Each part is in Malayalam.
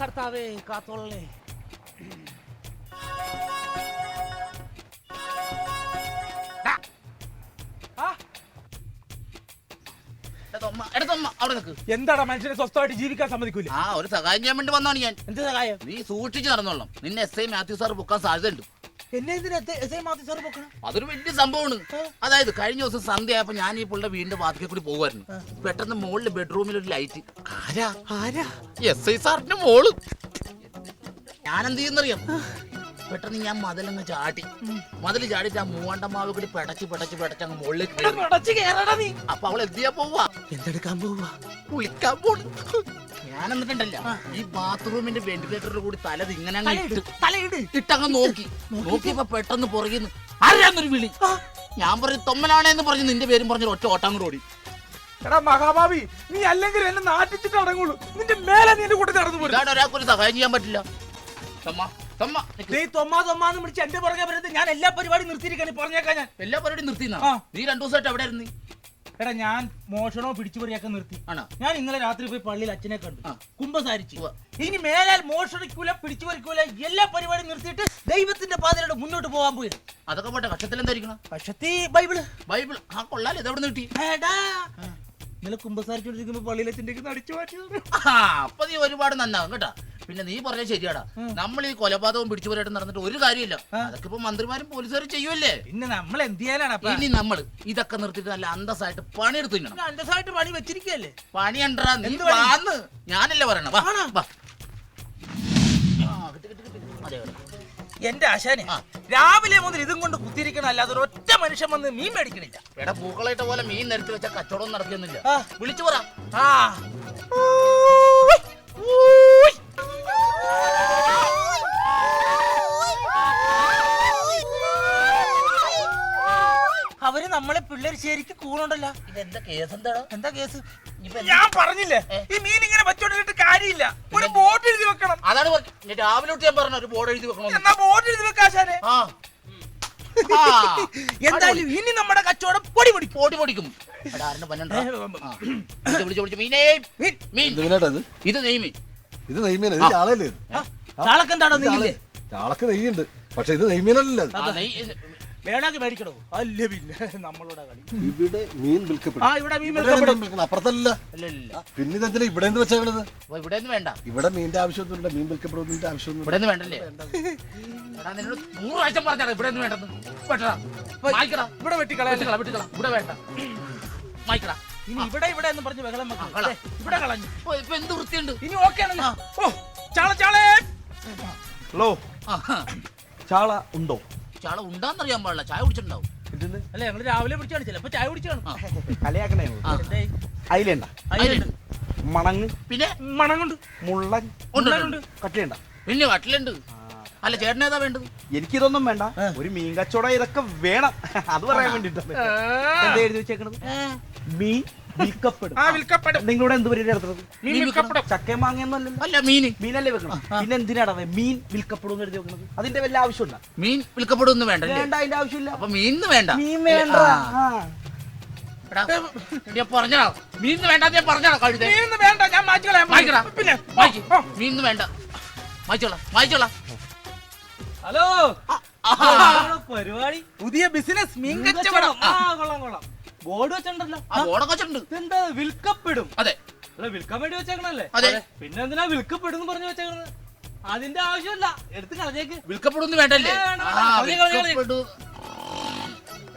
കർത്താവേ കാത്തോളേ എടത്തൊമ്മ, എടത്തൊമ്മ, അവിടെ നിൽക്ക് എന്താടാ മനുഷ്യനെ സ്വസ്ഥമായിട്ട് ജീവിക്കാൻ സമ്മതിക്കൂല? ആ ഒരു സഹായം ചെയ്യാൻ വേണ്ടി വന്നാണ് ഞാൻ. എന്ത് സഹായം? നീ സൂക്ഷിച്ച് നടന്നോളാം. നിന്നെ എസ് ഐ മാത്യു സാർ പൊക്കാൻ സാധ്യതയുണ്ട്. അതൊരു വലിയ സംഭവമാണ്. അതായത് കഴിഞ്ഞ ദിവസം സന്ധ്യ ആയപ്പോ ഞാൻ ഈ പുള്ളിയുടെ വീടിന്റെ വാതിക്കെ കൂടി പോകുമായിരുന്നു പെട്ടെന്ന് മുകളിൽ ബെഡ്റൂമിൽ ഒരു ലൈറ്റ്. ആരാ? ആരാ? എസ് ഐ സാറിന്റെ മോൾ. ഞാൻ എന്ത് ചെയ്യുന്നറിയാം? പെട്ടെന്ന് ഞാൻ മതിലങ്ങ് ചാടി. മതിൽ ചാടിയിട്ട് ആ മൂവാണ്ടമാവ് കൂടി പെടച്ച് പെടച്ച് പെടച്ച് അങ്ങ് മുകളിലേക്ക് അപ്പൊ അവൾ എന്തിയാ പോവാ? എന്തെടുക്കാൻ പോവാ? കുളിക്കാൻ പോണു. ഞാൻ എന്നിട്ടുണ്ടല്ല ഈ ബാത്റൂമിന്റെ വെന്റിലേറ്ററിൽ കൂടി തല ഇങ്ങനെ അങ്ങ് ഇട്ട് തലയിട് ഇട്ടങ്ങ് നോക്കി. നോക്കിയപ്പോ പെട്ടെന്ന് പുറകിന്ന് അറിയാന്നൊരു വിളി. ഞാൻ പറഞ്ഞു തൊമ്മലാണേന്ന് പറഞ്ഞു നിന്റെ പേരും പറഞ്ഞു ഒറ്റ ഓട്ടം കൂടെ ഓടി. എടാ മഹാഭാവി നീ അല്ലെങ്കിൽ എന്നെ നാട്ടിച്ചിട്ട് അടങ്ങുള്ളൂ നിന്റെ മേലെ നീ എന്റെ കൂട്ടത്തിൽ നടന്നു ഇതാണ് ഒരാൾക്കൊരു സഹായം ചെയ്യാൻ പറ്റില്ല. തൊമ്മ തൊമ്മ നിക്ക്. നീ തൊമ്മാ തൊമ്മാന്ന് വിളിച്ച് എന്റെ പുറകെ വരുന്നത് ഞാൻ എല്ലാ പരിപാടിയും നിർത്തിയിരിക്കാൻ പറഞ്ഞേക്കാൻ ഞാൻ. എല്ലാ പരിപാടിയും നിർത്തിന്നാ? നീ രണ്ടു ദിവസമായിട്ട് എവിടെ ആയിരുന്നു? എടാ ഞാൻ മോഷണോ പിടിച്ചുപറിയൊക്കെ നിർത്തി. ആണോ? ഞാൻ ഇന്നലെ രാത്രി പോയി പള്ളിയിൽ അച്ഛനെ കണ്ടു. കുമ്പസാരിച്ചു. കുംഭസാരിച്ചു ഇനി മേലാൽ മോഷണിക്കൂല പിടിച്ചുപറിക്കൂല എല്ലാ പരിപാടിയും നിർത്തിയിട്ട് ദൈവത്തിന്റെ പാതയിലൂടെ മുന്നോട്ട് പോകാൻ പോയി അതൊക്കെ പോട്ടെ കക്ഷത്തിൽ എന്തായിരിക്കണം കക്ഷത്തി ബൈബിൾ. ബൈബിൾ ആ കൊള്ളാലോ ഇതെവിടെ നിന്ന് കിട്ടി? കുംഭസാരിച്ചോണ്ടിരിക്കുമ്പോ പള്ളിയിൽ അച്ഛന്റെ അടിച്ചു മാറ്റിയത് ആ, അപ്പൊ നീ ഒരുപാട് നന്നാകും കേട്ടാ. പിന്നെ നീ പറഞ്ഞ ശരിയാടാ. നമ്മൾ ഈ കൊലപാതകവും പിടിച്ചുപോരായിട്ട് നടന്നിട്ട് ഒരു കാര്യമില്ല. അതൊക്കെ ഇപ്പൊ മന്ത്രിമാരും പോലീസുകാരും ചെയ്യുമല്ലേ പിന്നെ നമ്മൾ എന്ത് ചെയ്യാനാണ് ഇനി നമ്മൾ ഇതൊക്കെ നിർത്തിയിട്ട് നല്ല അന്തസ്സായിട്ട് പണിയെടുത്ത് തിന്നണം അന്തസ്സായിട്ട് പണി വെച്ചിരിക്കല്ലേ പണിയണ്ടാ നീ പണി? വാന്ന്. ഞാനല്ലേ പറയണം വാ വാ. ആ, കിട്ടി, കിട്ടി, കിട്ടി. അതെ, അതെ. എന്റെ ആശാനെ രാവിലെ മുതൽ ഇതും കൊണ്ട് കുത്തിയിരിക്കണം അല്ലാതെ ഒരു ഒറ്റ മനുഷ്യൻ വന്ന് മീൻ മേടിക്കണില്ല. എടാ പൂക്കളായിട്ട പോലെ മീൻ നിരത്തി വെച്ച കച്ചവടം നടക്കുന്നില്ല വിളിച്ചു പറ. ആ. അവർ നമ്മളെ പിള്ളേർ ശരിക്കും കൂണുണ്ടല്ലോ. ഇതെന്താ കേസ് എന്താടാ? എന്താ കേസ്? ഞാൻ പറഞ്ഞില്ലേ ഈ മീൻ ഇങ്ങനെ വെച്ചോണ്ടിട്ട് കാര്യമില്ല ഒരു ബോട്ട് എഴുതി വെക്കണം അതാണ് പറഞ്ഞ രാവിലെ തൊട്ട് ഞാൻ പറഞ്ഞ ഒരു ബോർഡ് എഴുതി വെക്കണമെന്ന്. എന്നാ ബോർഡ് എഴുതി വെക്കാശാനെ ആ. ആ. എന്തായാലും ഇനി നമ്മുടെ കച്ചവടം പൊടി പൊടി. പൊടി പൊടിക്കും. എടാ പന്നണ്ടാ? ആ. വിളിച്ച് വിളിച്ച് വിളിച്ച് മീനേ മീൻ. മീൻ. മീനാട്ടാ ഇത് ഇത് നെയ്മീൻ ഇത് ഇത്? ചാളക്കെന്താണോ ചാള- ചാളക്ക് നെയ്യുണ്ട്. പക്ഷെ ഇത് നെയ്മീനല്ലല്ലോ ഇത്. ആ, നെയ് വേണമെങ്കിൽ മേടിക്കണോ? അല്ല പിന്നെ നമ്മളോട് കളി. ഇവിടെ മീൻ വിൽക്കപ്പെടും. ആ ഇവിടെ മീൻ വിൽക്കപ്പെടും. അപ്പുറത്തല്ല. പിന്നെ ഇതെന്തിനാ ഇവിടെ നിന്ന് വെച്ചേക്കണത് ഇവിടെ നിന്ന് വേണ്ട. ഇവിടെ മീനിന്റെ ആവശ്യമൊന്നുമില്ല. മീൻ വിൽക്കപ്പെടുന്നതിന്റെ ആവശ്യമൊന്നും ഇവിടെ നിന്ന് വേണ്ടല്ലേ? എടാ നിന്നോട് നൂറ് പ്രാവശ്യം പറഞ്ഞാ ഇവിടെ നിന്ന് വേണ്ടെന്ന് വെട്ടടാ മായ്ക്കടാ. ഇവിടെ വെട്ടിക്കള വെട്ടിക്കള വെട്ടിക്കള. ഇവിടെ വേണ്ട. മായ്ക്കടാ. ഇനി ഇവിടെ ഇവിടെ എന്ന് പറഞ്ഞ് ബഹളം വെക്കാം. ഇവിടെ കളഞ്ഞു. ഇപ്പൊ എന്ത് വൃത്തിയുണ്ട്? ഇനി ഓക്കെ ആണെന്നാ ഓ ചാള ചാളേ. ഹലോ. ചാള ഉണ്ടോ? ചാള ഉണ്ടാന്നറിയാൻ പാടില്ല. ചായ കുടിച്ചിട്ടുണ്ടാവും. അല്ല ഞങ്ങൾ രാവിലെ പിടിച്ചാണ് ചിലപ്പോ ചായ കുടിച്ചു കാണും. കളിയാക്കണേ. എന്തായി മണങ്ങ്. പിന്നെ? മണങ്ങുണ്ട്. കൊണ്ട് മുള്ളൻ. ഉണ്ട്, ഉണ്ട്. കട്ടിലുണ്ട. പിന്നെ വട്ടിലുണ്ട് അല്ല ചേട്ടൻ ഏതാ വേണ്ടത്? എനിക്കിതൊന്നും വേണ്ട. ഒരു മീൻ കച്ചവടം ഇതൊക്കെ വേണം. അത് പറയാൻ വേണ്ടിട്ടാണ് എന്താ എഴുതി വെച്ചേക്കണത്? മീൻ നിങ്ങളുടെ ആ വിൽക്കപ്പെടും. നിങ്ങളിവിടെ എന്ത് പരിപാടി നടത്തുന്നത്? മീൻ വിൽക്കപ്പെടും ചക്കയും മാങ്ങയൊന്നുമല്ലല്ലോ അല്ല മീന്. മീനല്ലേ വെക്കണം പിന്നെ എന്തിനാടാ മീൻ വിൽക്കപ്പെടും എഴുതി വെക്കണത്? അതിന്റെ വല്ല ആവശ്യമുണ്ടോ? മീൻ വിൽക്കപ്പെടും വേണ്ടല്ലേ വേണ്ട അതിന്റെ ആവശ്യമില്ല. അപ്പൊ മീൻ വേണ്ട. മീൻ വേണ്ട. പറഞ്ഞാ. മീനിന്ന് വേണ്ട ഞാൻ പറഞ്ഞാ കഴുതേ? മീനൊന്നും വേണ്ട ഞാൻ മാറ്റി കളയാൻ മായ്ക്കടാ പോകുന്നു. പിന്നെ മീനിന്ന് വേണ്ട. മാറ്റിക്കോളാം മായ്ച്ചോളാം ഹലോ. പരിപാടി? പുതിയ ബിസിനസ് മീൻ കച്ചവടം. ആ കൊള്ളാം കൊള്ളാം. ബോർഡ് വെച്ചിട്ടുണ്ടല്ലോ. ബോർഡൊക്കെ വെച്ചിട്ടുണ്ട്. ഇതെന്താ വിൽക്കപ്പെടും? അതെ. അല്ല വിൽക്കാൻ വേണ്ടി വെച്ചേക്കണല്ലേ? അതെ. പിന്നെ എന്തിനാ വിൽക്കപ്പെടും എന്ന് പറഞ്ഞു വെച്ചേക്കണത്? അതിന്റെ ആവശ്യമില്ല. എടുത്ത് കളഞ്ഞേക്ക്. വിൽക്കപ്പെടും വേണ്ടല്ലേ.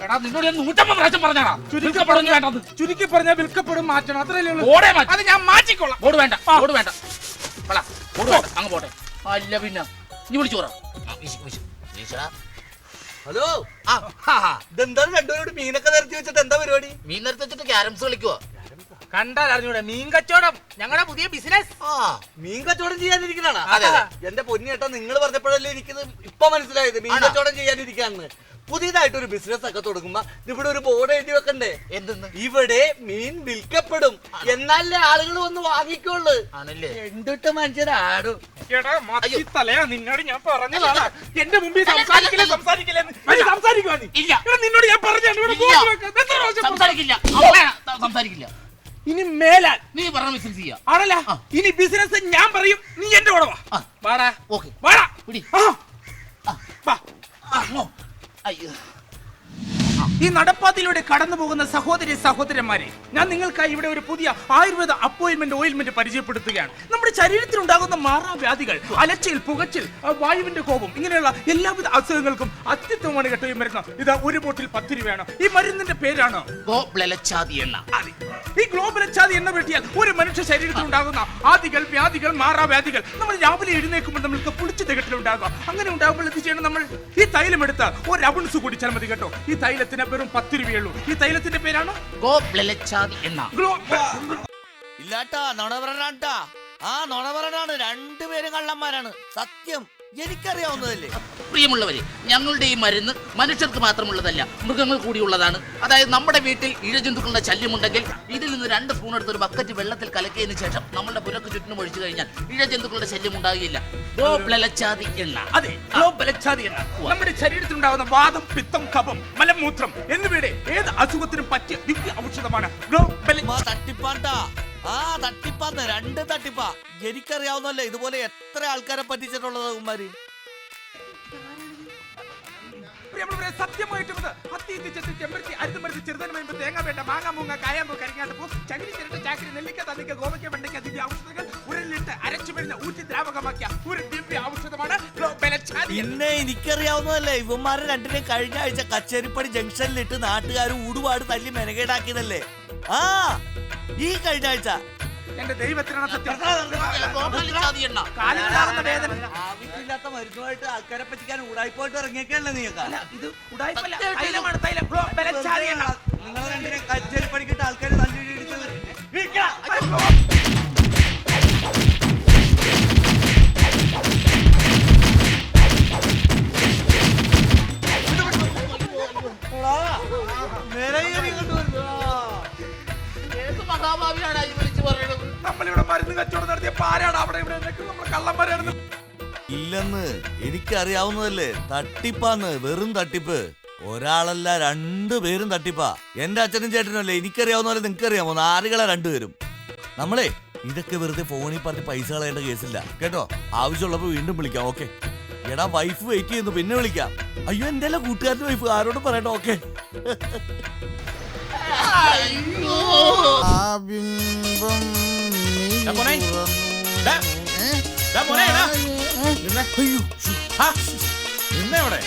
എടാ നിന്നോട് ഞാൻ നൂറ്റമ്പത് പ്രാവശ്യം പറഞ്ഞാടാ വിൽക്കപ്പെടുന്നു വേണ്ടത്. ചുരുക്കി പറഞ്ഞ വിൽക്കപ്പെടും മാറ്റണം. അത്രയല്ലേ ഉള്ളൂ. ബോർഡേ അത് ഞാൻ മാറ്റിക്കോളാം. ബോർഡ് വേണ്ട ബോർഡ് വേണ്ട. ബോർഡ് വേണ്ട. അങ്ങ് പോട്ടെ. അല്ല പിന്നെ. നീ വിളിച്ചു പറ ആ, വീശ്, വീശ്. വീശടാ. ഹലോ ആ. ഇതെന്താണ് രണ്ടുപേരോട് മീനൊക്കെ നിരത്തി വെച്ചിട്ട് എന്താ പരിപാടി മീൻ നിരത്തി വെച്ചിട്ട് ക്യാരംസ് കളിക്കുവോ കണ്ടാൽ അറിഞ്ഞൂടെ മീൻ കച്ചവടം ഞങ്ങളുടെ പുതിയ ബിസിനസ് ആ മീൻ കച്ചവടം ചെയ്യാതിരിക്കുന്നതാണ് അതെ, അതെ. എന്റെ പൊന്നിയേട്ടാ നിങ്ങൾ പറഞ്ഞപ്പോഴല്ലേ എനിക്കിത് ഇപ്പൊ മനസ്സിലായത് മീൻ? കച്ചവടം ചെയ്യാനിരിക്കാന്ന് പുതിയതായിട്ട് ഒരു ബിസിനസ് ഒക്കെ തുടങ്ങുമ്പോ ഇവിടെ ഒരു ബോർഡ് എഴുതി വെക്കണ്ടേ? എന്തെന്ന്? ഇവിടെ മീൻ വിൽക്കപ്പെടും. എന്നാലേ ആളുകൾ വന്ന് വാങ്ങിക്കോളു ആണല്ലേ? എന്തിട്ട് മനുഷ്യരാടും എടാ മത്തി. തലയാ നിന്നോട് ഞാൻ പറഞ്ഞതാണ് എന്റെ മുമ്പിൽ സംസാരിക്കില്ല സംസാരിക്കില്ല. നീ സംസാരിക്കുവാ നീ. ഇല്ല. എടാ, നിന്നോട് ഞാൻ പറഞ്ഞു ഇവിടെ. ബോർഡ് വെക്കാൻ. എത്ര പ്രാവശ്യം? സംസാരിക്കില്ല. അവളെ സംസാരിക്കില്ല. ഇനി മേലാൽ. നീ പറഞ്ഞ ബിസിനസ് ചെയ്യാം. ആണല്ല? ആ. ഇനി ബിസിനസ് ഞാൻ പറയും നീ എന്റെ കൂടെ വാ. വാടാ. ഓക്കെ. വാടാ. പിടി. ആ. ആ. വാ. അയ്യോ. ഈ നടപ്പാതയിലൂടെ കടന്നു പോകുന്ന സഹോദരി സഹോദരന്മാരെ ഞാൻ നിങ്ങൾക്കായി ഇവിടെ ഒരു പുതിയ ആയുർവേദ അപ്പോയിന്റ്മെന്റ് ഓയിൽമെന്റ് പരിചയപ്പെടുത്തുകയാണ്. നമ്മുടെ ശരീരത്തിൽ ഉണ്ടാകുന്ന മാറാവ്യാധികൾ അലച്ചിൽ പുകച്ചിൽ ആ, വായുവിന്റെ കോപം ഇങ്ങനെയുള്ള എല്ലാവിധ അസുഖങ്ങൾക്കും അത്യുത്തമമാണ് കേട്ടോ ഈ മരുന്ന്. ഇത് ഒരു ബോട്ടിൽ പത്ത് രൂപയാണ്. ഈ മരുന്നിന്റെ പേരാണ് അതെ. ഈ ഗ്ലോബൽ അച്ചാതി എന്ന വെട്ടിയാൽ ഒരു മനുഷ്യ ശരീരത്തിൽ ഉണ്ടാകുന്ന ആദികൾ വ്യാധികൾ മാറാവ്യാധികൾ നമ്മൾ രാവിലെ എഴുന്നേൽക്കുമ്പോൾ നമ്മൾക്ക് പുളിച്ചു തികട്ടിലുണ്ടാകുക അങ്ങനെ ഉണ്ടാകുമ്പോൾ എന്ത് ചെയ്യണം നമ്മൾ? ഈ തൈലം എടുത്ത് ഒരു അബുൺസ് കുടിച്ചാൽ മതി കേട്ടോ. ഈ തൈലത്തിന് വെറും പത്ത് രൂപയുള്ളൂ ഈ തൈലത്തിന്റെ പേരാണ്? ഇല്ലാട്ടാ നുണ പറയണ്ടാ ആ നുണ പറയണാണ് രണ്ടുപേരും കള്ളന്മാരാണ്. സത്യം. എനിക്കറിയാവുന്നതല്ലേ? പ്രിയമുള്ളവരെ ഞങ്ങളുടെ ഈ മരുന്ന് മനുഷ്യർക്ക് മാത്രമുള്ളതല്ല മൃഗങ്ങൾ കൂടിയുള്ളതാണ്. അതായത് നമ്മുടെ വീട്ടിൽ ഇഴജന്തുക്കളുടെ ശല്യമുണ്ടെങ്കിൽ ഇതിൽ നിന്ന് രണ്ട് സ്പൂൺ എടുത്ത് ഒരു ബക്കറ്റ് വെള്ളത്തിൽ കലക്കിയതിനു ശേഷം നമ്മുടെ പുരക്ക് ചുറ്റിനും ഒഴിച്ചു കഴിഞ്ഞാൽ ഇഴജന്തുക്കളുടെ ശല്യം ഉണ്ടാകുകയില്ല ഗോപ്ലച്ചാതി എണ്ണ. അതെ എണ്ണ. നമ്മുടെ ശരീരത്തിൽ ഉണ്ടാകുന്ന വാദം പിത്തം കഫം മലമൂത്രം എന്നിവയുടെ ഏത് അസുഖത്തിനും പറ്റിയ ദിവ്യ ഔഷധമാണ് തട്ടിപ്പാട്ടാ. ആ തട്ടിപ്പാന്ന് രണ്ട് തട്ടിപ്പാ. എനിക്കറിയാവുന്നല്ലേ ഇതുപോലെ എത്ര ആൾക്കാരെ പറ്റിച്ചിട്ടുള്ളത് ഉമ്മാര്? പ്രിയമുള്ളവരെ സത്യമായിട്ടും ഇത് അത്തി ഇത്തി ചെത്തി ചെമ്പരത്തി അരുതുമരുത്തി ചെറുതന തേങ്ങ വേണ്ട മാങ്ങ മൂങ്ങ കായാമ്പൂ കരിങ്ങാട്ടപ്പൂ ചകിരി ചിരട്ട ചാക്കരി നെല്ലിക്ക തന്നിക്ക ഗോവയ്ക്ക വെണ്ടയ്ക്ക ദിവ്യ ഔഷധങ്ങൾ ഉരലിട്ട് അരച്ചു വരുന്ന ഊറ്റി ദ്രാവകമാക്കിയ ഒരു ദിവ്യ ഔഷധമാണ് ഗ്ലോബലച്ചാതി പിന്നെ എനിക്കറിയാവുന്നതല്ലേ ഇവന്മാരെ രണ്ടിനെ കഴിഞ്ഞ ആഴ്ച കച്ചേരിപ്പടി ജംഗ്ഷനിലിട്ട് നാട്ടുകാർ ഊടുപാട് തല്ലി മെനകേടാക്കിയതല്ലേ? ആ ഈ കഴിഞ്ഞ ആഴ്ച എന്റെ ദൈവത്തിനാണ് സത്യം. കാലിലാകുന്ന വേദന. ആവശ്യമില്ലാത്ത മരുന്നുമായിട്ട് ആൾക്കാരെ പറ്റിക്കാൻ ഊടായിപ്പോയിട്ട് ഇറങ്ങിയൊക്കെയല്ലേ നീയൊക്കെ? ഇത് ഉടായ്പല്ല തൈലമാണ് തൈലം. ഗ്ലോബലച്ചാതി എണ്ണ നിങ്ങൾ രണ്ടിനെ കച്ചേരി പഠിക്കിട്ട് ആൾക്കാർ തല്ലി ഇടിച്ചത് ഏത് ഈ വിളിച്ചു പറയുന്നത് നമ്മളിവിടെ മരുന്ന് കച്ചവടം നടത്തിയ പാരാണ്. അവിടെ ഇവിടെ നിൽക്കുന്നത് നമ്മൾ കള്ളന്മാരാണെന്ന് ഇല്ലെന്ന് എനിക്കറിയാവുന്നതല്ലേ. തട്ടിപ്പാന്ന് വെറും തട്ടിപ്പ്. ഒരാളല്ല രണ്ടുപേരും തട്ടിപ്പാ. എന്റെ അച്ഛനും ചേട്ടനും അല്ലേ? എനിക്കറിയാവുന്ന പോലെ നിങ്ങൾക്ക് അറിയാമോ നാലുകളെ രണ്ടുപേരും? നമ്മളെ ഇതൊക്കെ വെറുതെ ഫോണിൽ പറഞ്ഞ് പൈസ കളയേണ്ട കേസില്ല. കേട്ടോ? ആവശ്യമുള്ളപ്പോ വീണ്ടും വിളിക്കാം. ഓക്കെ. എടാ വൈഫ് വെയിറ്റ് ചെയ്യുന്നു. പിന്നെ വിളിക്കാം. അയ്യോ എന്റെ അല്ല കൂട്ടുകാരന്റെ വൈഫ് ആരോടും പറയട്ടോ ഓക്കെ. ആ ബിംബം നീ ഡാ മോനെ. തുറന്നു. ഡാ. ഏ? ഡാ മോനെ, ഡാ. ഏ? നിന്നെ. ഹാ, നിന്നെ അവിടെ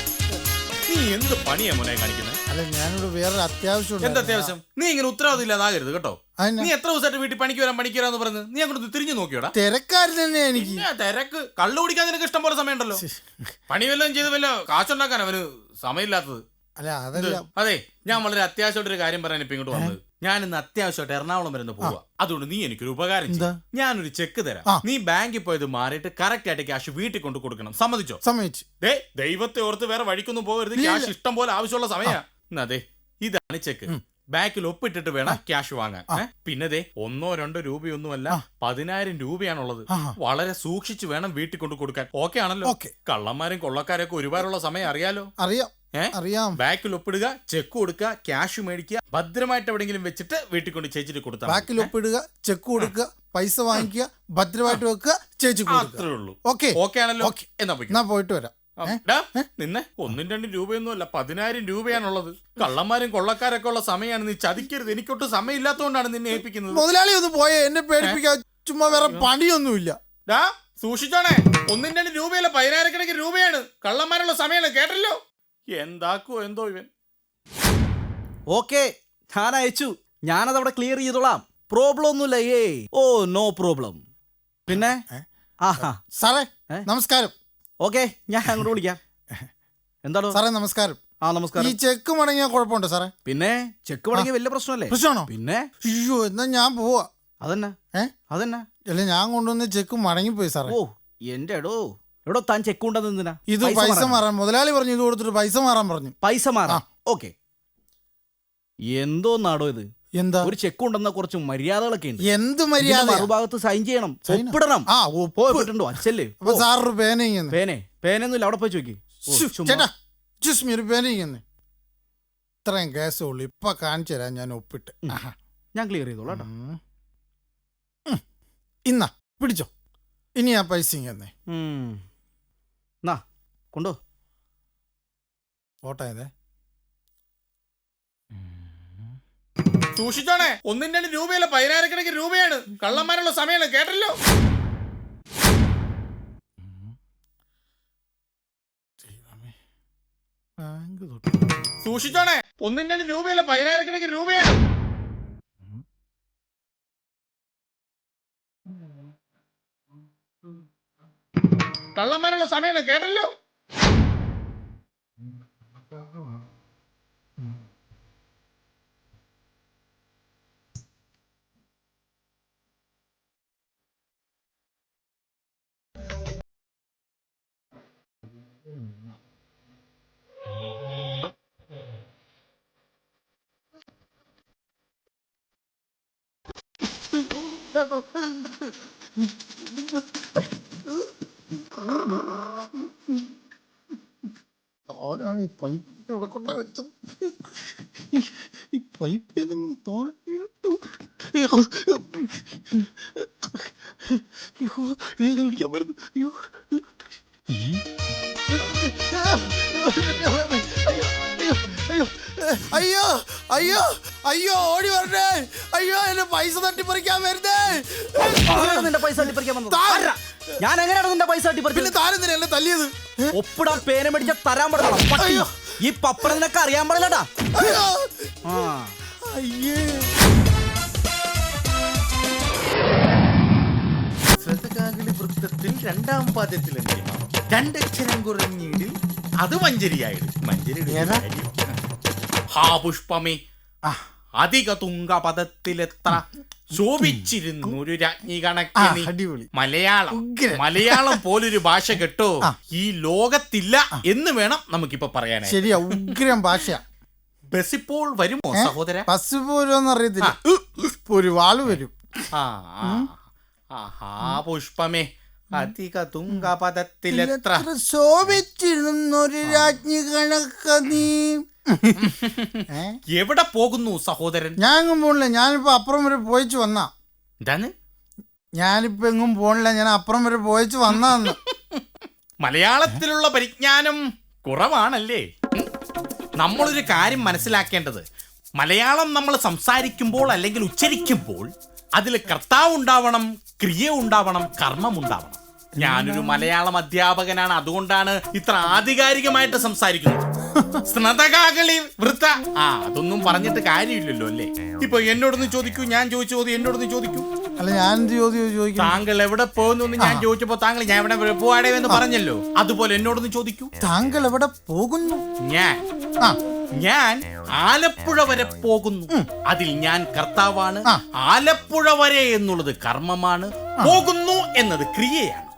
നീ എന്ത് പണിയാ മോനെ കാണിക്കുന്നത് അല്ല ഞാനിവിടെ വേറൊരു അത്യാവശ്യം എന്താ ഉണ്ടായിരുന്നു. അത്യാവശ്യം നീ ഇങ്ങനെ ഉത്തരവാദിത്തം ഇല്ലാതാകരുത് കേട്ടോ അതിനാ? നീ എത്ര ദിവസമായിട്ട് വീട്ടിൽ പണിക്ക് വരാൻ പണിക്ക് വരാന്ന് പറഞ്ഞ് നീ അങ്ങോട്ട് തിരിഞ്ഞു നോക്കിയോടാ തിരക്കാര് തന്നെ എനിക്ക് പിന്നെ തിരക്ക് കള്ളു കുടിക്കാൻ നിനക്ക് ഇഷ്ടം പോലെ സമയമുണ്ടല്ലോ ഉണ്ടല്ലോ പണി വല്ലതും ചെയ്ത് വല്ല കാശുണ്ടാക്കാൻ അവന് സമയമില്ലാത്തത് അല്ല അതല്ല അതെ ഞാൻ വളരെ അത്യാവശ്യമായിട്ട് ഒരു കാര്യം പറയാൻ ഇപ്പൊ ഇങ്ങോട്ട് വന്നത്. ഞാൻ ഇന്ന് അത്യാവശ്യമായിട്ട് എറണാകുളം വരെ പോവാ. അതുകൊണ്ട് നീ എനിക്കൊരു ഉപകാരം ചെയ്യ്. ഞാനൊരു ചെക്ക് തരാം. നീ ബാങ്കിൽ പോയത് മാറിയിട്ട് കറക്റ്റ് ആയിട്ട് ക്യാഷ് വീട്ടിൽ കൊണ്ട് കൊടുക്കണം. സമ്മതിച്ചോ? സമ്മതിച്ചു. ദേ ദൈവത്തെ ഓർത്ത് വേറെ വഴിക്കൊന്നും പോകരുത്. ക്യാഷ് ഇഷ്ടം പോലെ ആവശ്യമുള്ള സമയാ. എന്നാ ദേ ഇതാണ് ചെക്ക്. ബാക്കിൽ ഒപ്പിട്ടിട്ട് വേണം ക്യാഷ് വാങ്ങാൻ. ഏ? പിന്നെ ദേ ഒന്നോ രണ്ടോ രൂപയൊന്നുമല്ല. പതിനായിരം രൂപയാണുള്ളത്. വളരെ സൂക്ഷിച്ച് വേണം വീട്ടിൽ കൊണ്ട് കൊടുക്കാൻ. ഓക്കെ ആണല്ലോ? ഓക്കെ കള്ളന്മാരും കൊള്ളക്കാരൊക്കെ ഒരുപാടുള്ള സമയം അറിയാലോ? അറിയാം? അറിയാം. ബാക്കിൽ ഒപ്പിടുക ചെക്ക് കൊടുക്കുക ക്യാഷ് മേടിക്കുക ഭദ്രമായിട്ട് എവിടെയെങ്കിലും വെച്ചിട്ട് വീട്ടിൽ കൊണ്ട് ചേച്ചിട്ട് കൊടുത്താൽ ബാക്കിൽ ഒപ്പിടുക ചെക്ക് കൊടുക്കുക പൈസ വാങ്ങിക്കുക ഭദ്രമായിട്ട് വെക്കുക ചേച്ചി അത്രേ ഉള്ളൂ. ഓക്കെ. ഓക്കെ ആണല്ലോ. എന്നാ പോയിട്ട് വരാം. നിന്നെ? ഒന്നും രണ്ടും രൂപയൊന്നും അല്ല പതിനായിരം രൂപയാണുള്ളത്. കള്ളന്മാരും കൊള്ളക്കാരൊക്കെ ഉള്ള സമയമാണ് നീ ചതിക്കരുത്. എനിക്കൊട്ടും സമയമില്ലാത്തതുകൊണ്ടാണ് നിന്നെ ഏൽപ്പിക്കുന്നത്. മുതലാളി ഒന്ന് പോയേ എന്നെ പേടിപ്പിക്കാൻ ചുമ്മാ വേറെ പണിയൊന്നുമില്ല. സൂക്ഷിച്ചോണേ. ഒന്നും രണ്ട് രൂപയല്ല പതിനായിരക്കണക്കിന് രൂപയാണ്. കള്ളന്മാരുള്ള സമയമാണ് കേട്ടല്ലോ? എന്താക്കോ എന്തോ ഇവൻ? ഓക്കെ ഞാൻ അയച്ചു ഞാനത് അവിടെ ക്ലിയർ ചെയ്തോളാം. പ്രോബ്ലം ഒന്നുമില്ല ഏ. ഓ നോ പ്രോബ്ലം പിന്നെ? ആഹാ. സാറേ ഏ? നമസ്കാരം. ഓക്കെ ഞാൻ അങ്ങോട്ട് വിളിക്കാം. എന്താണോ സാറേ നമസ്കാരം. ആ നമസ്കാരം. ഈ നമസ്കാരം ചെക്ക് മടങ്ങിയ കുഴപ്പമുണ്ടോ സാറേ? പിന്നെ? ചെക്ക് മടങ്ങിയ വലിയ പ്രശ്നമല്ലേ? പ്രശ്നമാണോ? പിന്നെ? അയ്യോ എന്നാ ഞാൻ പോവാ. അതന്നെ? ഏ? അതന്നെ? അല്ല ഞാൻ കൊണ്ടുവന്ന ചെക്ക് മടങ്ങിപ്പോയി സാറേ. ഓ എന്റെ എടോ എടോ താൻ ചെക്ക് കൊണ്ടുവന്ന് എന്തിനാ? ഇത് പൈസ മാറാൻ. മുതലാളി പറഞ്ഞു ഇത് കൊടുത്തിട്ട് പൈസ മാറാൻ പറഞ്ഞു. പൈസ മാറാ ഓക്കെ. എന്തോ നാടോ ഇത്? എന്താ? ഒരു ചെക്ക് കൊണ്ടുവന്ന കുറച്ച് മര്യാദകളൊക്കെ ഉണ്ട്. എന്ത് മര്യാദ മറുഭാഗത്ത് സൈൻ ചെയ്യണം? ഒപ്പിടണം. ആ ഒപ്പിട്ടുണ്ടോ അച്ഛല്ലേ അപ്പൊ സാറൊരു പേന പേനെ. പേനൊന്നുമില്ല അവിടെ പോയി ചോക്കി ചേട്ടാ ചുസ്മി ഒരു പേന ഇങ്ങനെ. ഇത്രയും കേസേ ഉള്ളു. ഇപ്പൊ കാണിച്ചു തരാം ഞാൻ ഒപ്പിട്ട്. ഞാൻ ക്ലിയർ ചെയ്തോളാം. ഇന്നാ പിടിച്ചോ. ഇനി ആ പൈസ ഇങ്ങനെ ഉം. നാ കൊണ്ടോ. ഓട്ടായതേ. സൂക്ഷിച്ചോണേ ഒന്നിന്റെ രണ്ട് രൂപയല്ല പതിനായിരക്കണക്കിന് രൂപയാണ്. കള്ളന്മാരുള്ള സമയമാണ് കേട്ടല്ലോ? സൂക്ഷിച്ചോണേ ഒന്നിന്റെ രണ്ട് രൂപയല്ല പതിനായിരക്കണക്കിന് രൂപയാണ്. കള്ളന്മാരുള്ള സമയമാണ് കേട്ടല്ലോ? ആരാണ് ഈ പൈപ്പ് ഇവിടെ കൊണ്ട വെച്ചത് ഈ പൈപ്പ് ഏതെങ്കിലും തോന്നിയിട്ടു അയ്യോ വരുന്നു അയ്യോ അയ്യോ അയ്യോ അയ്യോ ഓടി വരണേ അയ്യോ എന്റെ പൈസ തട്ടിപ്പറിക്കാൻ വരുന്നേ നിന്റെ പൈസ അട്ടിപ്പറിക്കാൻ വന്നത് താ- ആരാ? ഞാൻ എങ്ങനെയാണ് നിന്റെ പൈസ തട്ടിപ്പറിക്കുന്നത് താനെന്തിനാ എന്നെ തല്ലിയത് ഒപ്പിടാൻ പേന മേടിച്ച തരാൻ പാടില്ല ഈ പപ്പട നിനക്ക് അറിയാൻ പാടില്ലടാ. അയ്യോ. ആ. അയ്യേ. ശ്രദ്ധകാകളി വൃത്തത്തിൽ രണ്ടാം പാദത്തിൽ രണ്ടക്ഷരം കുറഞ്ഞീടിൽ അത് മഞ്ചരിയായിട്. മഞ്ചരി. ഹാ പുഷ്പമേ. അധിക തുങ്കപദത്തിലെത്ര ശോഭിച്ചിരുന്നു ഒരു രാജ്ഞി കണക്കിന് അടിപൊളി. മലയാളം. മലയാളം പോലൊരു ഭാഷ കേട്ടോ. ഈ ലോകത്തില്ല എന്ന് വേണം നമുക്കിപ്പോ പറയാനായി ശരിയാ ഉഗ്രം ഭാഷ. ബസ് ഇപ്പോൾ വരുമോ? സഹോദര? ബസ് പോലും അറിയത്തില്ല. ഒരു വാൾ വരും. ആ ആ. ആഹാ പുഷ്പമേ. അധിക തുങ്കപദത്തിലെത്ര ശോഭിച്ചിരുന്നൊരു രാജ്ഞി കണക്ക നീ? എവിടെ പോകുന്നു സഹോദരൻ? ഞാൻ എങ്ങും പോണില്ല. ഞാനിപ്പോ അപ്പുറം വരെ പോയിച്ചു വന്നാ. എന്താണ്? ഞാനിപ്പോ എങ്ങും പോണില്ല. ഞാൻ അപ്പുറം വരെ പോയിച്ചു വന്നാന്ന്. മലയാളത്തിലുള്ള പരിജ്ഞാനം കുറവാണല്ലേ. നമ്മളൊരു കാര്യം മനസ്സിലാക്കേണ്ടത്. മലയാളം നമ്മൾ സംസാരിക്കുമ്പോൾ അല്ലെങ്കിൽ ഉച്ചരിക്കുമ്പോൾ അതിൽ കർത്താവ് ഉണ്ടാവണം ക്രിയ ഉണ്ടാവണം കർമ്മം ഉണ്ടാവണം ഞാനൊരു മലയാളം അധ്യാപകനാണ്. അതുകൊണ്ടാണ് ഇത്ര ആധികാരികമായിട്ട് സംസാരിക്കുന്നത്. സ്നതകാകളി വൃത്ത. ആ അതൊന്നും പറഞ്ഞിട്ട് കാര്യമില്ലല്ലോ അല്ലേ? ഇപ്പൊ എന്നോടൊന്ന് ചോദിക്കൂ ഞാൻ ചോദിച്ച ചോദ്യം എന്നോടൊന്ന് ചോദിക്കൂ. അല്ല ഞാൻ ചോദിക്കും. താങ്കൾ എവിടെ പോകുന്നു ഞാൻ ചോദിച്ചപ്പോ താങ്കൾ ഞാൻ എവിടെ പോവാടേ എന്ന് പറഞ്ഞല്ലോ. അതുപോലെ എന്നോടൊന്ന് ചോദിക്കൂ. താങ്കൾ എവിടെ പോകുന്നു? ഞാൻ. ഞാൻ ആലപ്പുഴ വരെ പോകുന്നു. അതിൽ ഞാൻ കർത്താവാണ്. ആലപ്പുഴ വരെ എന്നുള്ളത് കർമ്മമാണ്. പോകുന്നു എന്നത് ക്രിയയാണ്.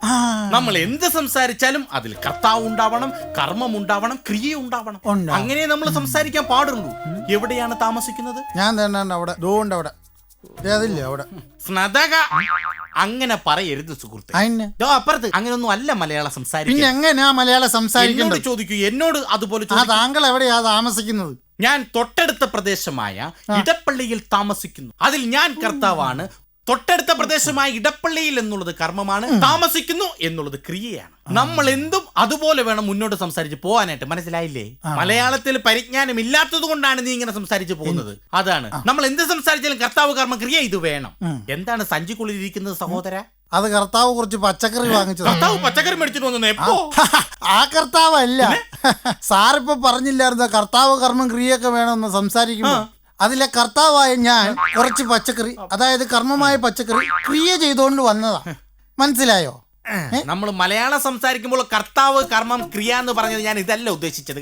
നമ്മൾ എന്ത് സംസാരിച്ചാലും അതിൽ കർത്താവ് ഉണ്ടാവണം കർമ്മം ഉണ്ടാവണം ക്രിയ ഉണ്ടാവണം. അങ്ങനെ നമ്മൾ സംസാരിക്കാൻ പാടുള്ളൂ. എവിടെയാണ് താമസിക്കുന്നത്? ഞാൻ തന്നെയുണ്ട് അവിടെ. ദോണ്ട് അവിടെ. ദേ അതില്ലേ അവിടെ? സ്നതക അങ്ങനെ പറയരുത് സുഹൃത്തെ. അതിന് ദോ അപ്പുറത്ത്. അങ്ങനെയൊന്നും അല്ല മലയാളം പിന്നെ എങ്ങനെയാ മലയാളം എന്നോട് ചോദിക്കൂ. എന്നോട് അതുപോലെ ആ ചോദിക്കൂ. താങ്കൾ എവിടെയാ താമസിക്കുന്നത്? ഞാൻ തൊട്ടടുത്ത പ്രദേശമായ ഇടപ്പള്ളിയിൽ താമസിക്കുന്നു. അതിൽ ഞാൻ കർത്താവാണ്. തൊട്ടടുത്ത പ്രദേശമായ ഇടപ്പള്ളിയിൽ എന്നുള്ളത് കർമ്മമാണ്. താമസിക്കുന്നു എന്നുള്ളത് ക്രിയയാണ്. നമ്മൾ എന്തും അതുപോലെ വേണം മുന്നോട്ട് സംസാരിച്ച് പോകാനായിട്ട് മനസ്സിലായില്ലേ? മലയാളത്തിൽ പരിജ്ഞാനം ഇല്ലാത്തത് കൊണ്ടാണ് നീ ഇങ്ങനെ സംസാരിച്ച് പോകുന്നത്. അതാണ്. നമ്മൾ എന്ത് സംസാരിച്ചാലും കർത്താവ് കർമ്മ ക്രിയ ഇത് വേണം. എന്താണ് സഞ്ചിക്കുള്ളിലിരിക്കുന്നത് സഹോദര? അത് കർത്താവ് കുറച്ച് പച്ചക്കറി വാങ്ങിച്ചതാ. കർത്താവ് പച്ചക്കറി മേടിച്ചിട്ട് വന്നു? എപ്പോ? ആ കർത്താവല്ല. സാറിപ്പോ പറഞ്ഞില്ലായിരുന്നു? കർത്താവ് കർമ്മം ക്രിയൊക്കെ വേണമെന്ന് സംസാരിക്കുമ്പോ. അതിലെ കർത്താവായ ഞാൻ കുറച്ച് പച്ചക്കറി അതായത് കർമ്മമായ പച്ചക്കറി ക്രിയ ചെയ്തുകൊണ്ട് വന്നതാ. മനസ്സിലായോ? നമ്മൾ മലയാളം സംസാരിക്കുമ്പോൾ കർത്താവ് കർമ്മം ക്രിയ എന്ന് പറഞ്ഞത് ഞാൻ ഇതല്ല ഉദ്ദേശിച്ചത്?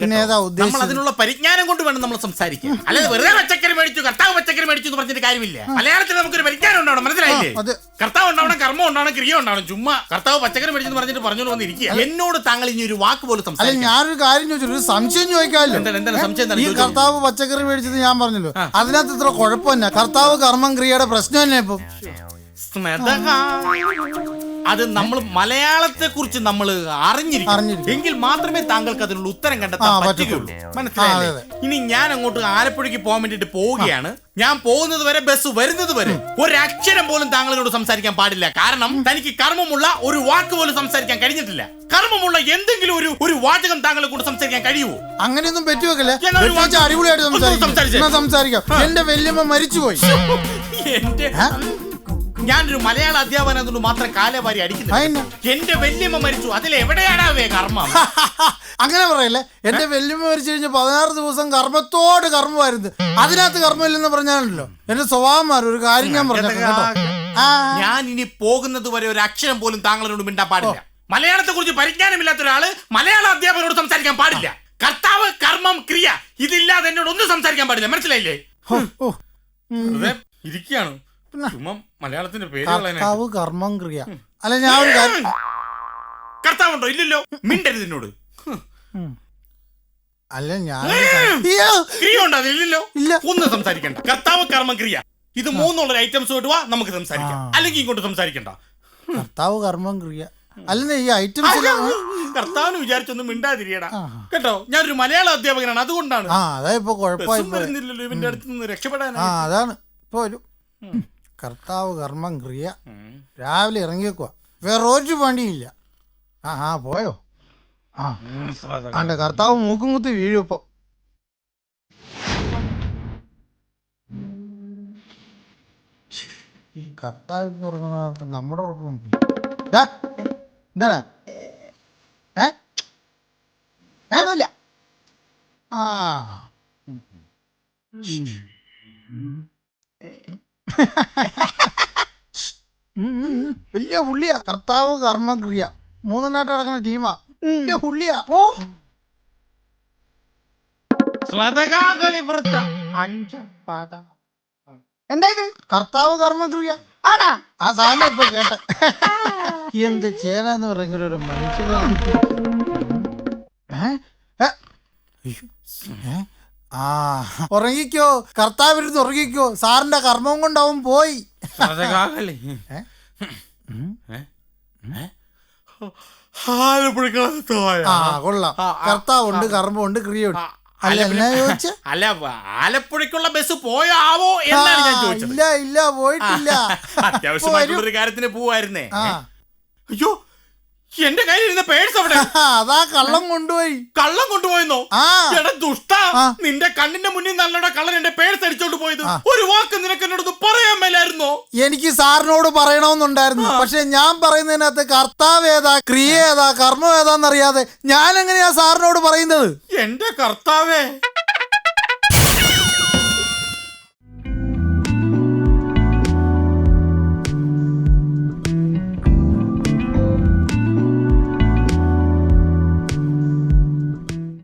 നമ്മൾ അതിനുള്ള പരിജ്ഞാനം കൊണ്ട് വേണം നമ്മൾ സംസാരിക്കാൻ. അല്ലാതെ വെറുതെ പച്ചക്കറി മേടിച്ചു കർത്താവ് പച്ചക്കറി മേടിച്ചു എന്ന് പറഞ്ഞിട്ട് കാര്യമില്ല. മലയാളത്തിൽ നമുക്കൊരു പരിജ്ഞാനം ഉണ്ടാവണം മനസ്സിലായില്ലേ? കർത്താവ് ഉണ്ടാവണം കർമ്മം ഉണ്ടാവണം ക്രിയ ഉണ്ടാവണം. ചുമ്മാ കർത്താവ് പച്ചക്കറി മേടിച്ചു പറഞ്ഞിട്ട് പറഞ്ഞു വന്നിരിക്കുക. എന്നോട് താങ്കൾ ഇനി ഒരു വാക്ക് പോലും സംസാരിക്കും ഞാനൊരു കാര്യം ചോദിച്ചു ഒരു സംശയം ചോദിക്കാമല്ലോ. ഈ കർത്താവ് പച്ചക്കറി മേടിച്ചത് ഞാൻ പറഞ്ഞല്ലോ. അതിനകത്ത് ഇത്ര കുഴപ്പമില്ല. കർത്താവ് കർമ്മം ക്രിയയുടെ പ്രശ്നം തന്നെ ഇപ്പൊ. അത് നമ്മൾ മലയാളത്തെ കുറിച്ച് നമ്മൾ അറിഞ്ഞിരിക്കും. എങ്കിൽ മാത്രമേ താങ്കൾക്ക് അതിനുള്ള ഉത്തരം കണ്ടെത്താൻ. പറ്റുകയുള്ളൂ. മനസ്സിലായില്ലേ? ഇനി ഞാൻ അങ്ങോട്ട് ആലപ്പുഴയ്ക്ക് പോകാൻ വേണ്ടിട്ട് പോവുകയാണ്. ഞാൻ പോകുന്നത് വരെ ബസ് വരുന്നത് വരെ ഒരക്ഷരം പോലും താങ്കളോട് സംസാരിക്കാൻ പാടില്ല. കാരണം തനിക്ക് കർമ്മമുള്ള ഒരു വാക്ക് പോലും സംസാരിക്കാൻ കഴിഞ്ഞിട്ടില്ല. കർമ്മമുള്ള എന്തെങ്കിലും ഒരു ഒരു വാചകം താങ്കളെ കൊണ്ട് സംസാരിക്കാൻ കഴിയുമോ? അങ്ങനെയൊന്നും പറ്റുവെക്കല്ലേ അടിപൊളിയായിട്ട് സംസാരിക്കാം. എന്റെ വല്യമ്മ മരിച്ചുപോയി. എന്റെ ഞാനൊരു മലയാള അധ്യാപന മാത്രം കാലവാരി അടിക്കുന്നു അതെന്നാ? എന്റെ വല്യമ്മ മരിച്ചു. അതിൽ എവിടെയാണാവേ കർമ്മം? അങ്ങനെ പറയല്ലേ? എന്റെ വല്യമ്മ മരിച്ചു കഴിഞ്ഞ പതിനാറ് ദിവസം കർമ്മത്തോട് കർമ്മമായിരുന്നു അതിനകത്ത് കർമ്മമില്ലെന്ന് പറഞ്ഞാണല്ലോ. എന്റെ സ്വഭാവം മാറും. ഒരു കാര്യം ഞാൻ പറഞ്ഞു കേട്ടോ. ആ. ഞാൻ ഇനി പോകുന്നത് വരെ ഒരു അക്ഷരം പോലും താങ്കളോട് മിണ്ടാൻ പാടില്ല. മലയാളത്തെ കുറിച്ച് പരിജ്ഞാനമില്ലാത്ത ഒരാൾ മലയാള അധ്യാപകനോട് സംസാരിക്കാൻ പാടില്ല. കർത്താവ് കർമ്മം ക്രിയ. ഇതില്ലാതെ എന്നോട് ഒന്നും സംസാരിക്കാൻ പാടില്ല. മനസ്സിലായില്ലേ? ഹോ, ഓ. ഉം. വെറുതെ ഇരിക്കുകയാണ്. ചുമ്മാ മലയാളത്തിന്റെ പേര് കളയാനായിട്ട്. കർത്താവ് കർമ്മം ക്രിയ. അല്ല ഞാൻ ഒരു കാര്യം കർത്താവുണ്ടോ? ഇല്ലല്ലോ. മിണ്ടരുത് എന്നോട് അല്ല ഞാൻ ഒരു കാര്യം- അയ്യോ, ക്രിയ ഉണ്ടോ? അതിലില്ലല്ലോ ഇല്ല. ഒന്നും സംസാരിക്കണ്ട. കർത്താവ് കർമ്മം ക്രിയ. ഇത് മൂന്നുള്ള ഐറ്റംസ് വിട്ട് വാ നമുക്ക് സംസാരിക്കാം. ആ. അല്ലെങ്കിൽ ഇങ്ങോട്ട് സംസാരിക്കണ്ട. കർത്താവ് കർമ്മം ക്രിയ. അല്ല ഈ ഐറ്റംസ് കർത്താവിന് വിചാരിച്ചൊന്നും മിണ്ടാതിരിയടാ. ആ. കേട്ടോ ഞാനൊരു മലയാള അധ്യാപകനാണ്. അതുകൊണ്ടാണ്. ആ അതാ ഇപ്പൊ കുഴപ്പമായി ബസ്സും വരുന്നില്ലല്ലോ ഇവന്റെ അടുത്ത് നിന്ന് രക്ഷപ്പെടാൻ ആ അതാണ്. ഇപ്പൊ ഒരു കർത്താവ് കർമ്മം ക്രിയ. രാവിലെ ഇറങ്ങിയേക്കുക വേറെ ഒരു പണിയില്ല ആ ആ പോയോ? ആ. അണ്ട കർത്താവ് മൂക്കും കുത്തി വീഴും ഇപ്പോ. ഈ കർത്താവ് നമ്മുടെ എന്താണ്? ഏ? ആ. പുള്ളിയാ കർത്താവ് കർമ്മക്രിയ മൂന്നെണ്ണായിട്ട് നടക്കുന്ന ടീമാ. വലിയ പുള്ളിയാ. ഓ എന്താ ഇത്? കർത്താവ് കർമ്മക്രിയ ആടാ ആ സാധനം ഇപ്പൊ കേട്ട. എന്ത് ചേരാന്ന് പറയുന്ന ഒരു മനുഷ്യനെ ഏ? ഏ? അയ്യോ. ഏ? ആ. ഉറങ്ങിക്കോ. കർത്താവിരുന്ന് ഉറങ്ങിക്കോ. സാറിന്റെ കർമ്മം കൊണ്ടാവും പോയി. സതകാകലേ. ഏ? ആ കൊള്ളാം. കർത്താവുണ്ട് കർമ്മമുണ്ട് ക്രിയയുണ്ട്. അല്ല എന്നാ ചോദിച്ച? അല്ല ആലപ്പുഴക്കുള്ള ബസ് പോയോ ആവോ എന്നാണ് ഞാൻ ചോദിച്ചത്. ഇല്ല ഇല്ല പോയിട്ടില്ല. അത്യാവശ്യമായിട്ടുള്ള ഒരു കാര്യത്തിന് പോവായിരുന്നേ. അയ്യോ എന്റെ കയ്യിലിരുന്ന പേഴ്സ് അവിടെ. അതാ കള്ളം കൊണ്ടുപോയി. കള്ളം കൊണ്ടുപോയെന്നോ? എടാ ദുഷ്ട നിന്റെ കണ്ണിന്റെ മുന്നിൽ നല്ലോടെ കള്ളൻ എന്റെ പേഴ്സ് അടിച്ചോണ്ട് പോയത്. ഒരു വാക്ക് നിനക്ക് എന്നോട് പറയാൻ മേലായിരുന്നോ? എനിക്ക് സാറിനോട് പറയണമെന്നുണ്ടായിരുന്നു. പക്ഷെ ഞാൻ പറയുന്നതിനകത്ത് കർത്താവ് ഏതാ ക്രിയ ഏതാ കർമ്മം ഏതാന്നറിയാതെ ഞാൻ എങ്ങനെയാ സാറിനോട് പറയുന്നത്? എന്റെ കർത്താവേ.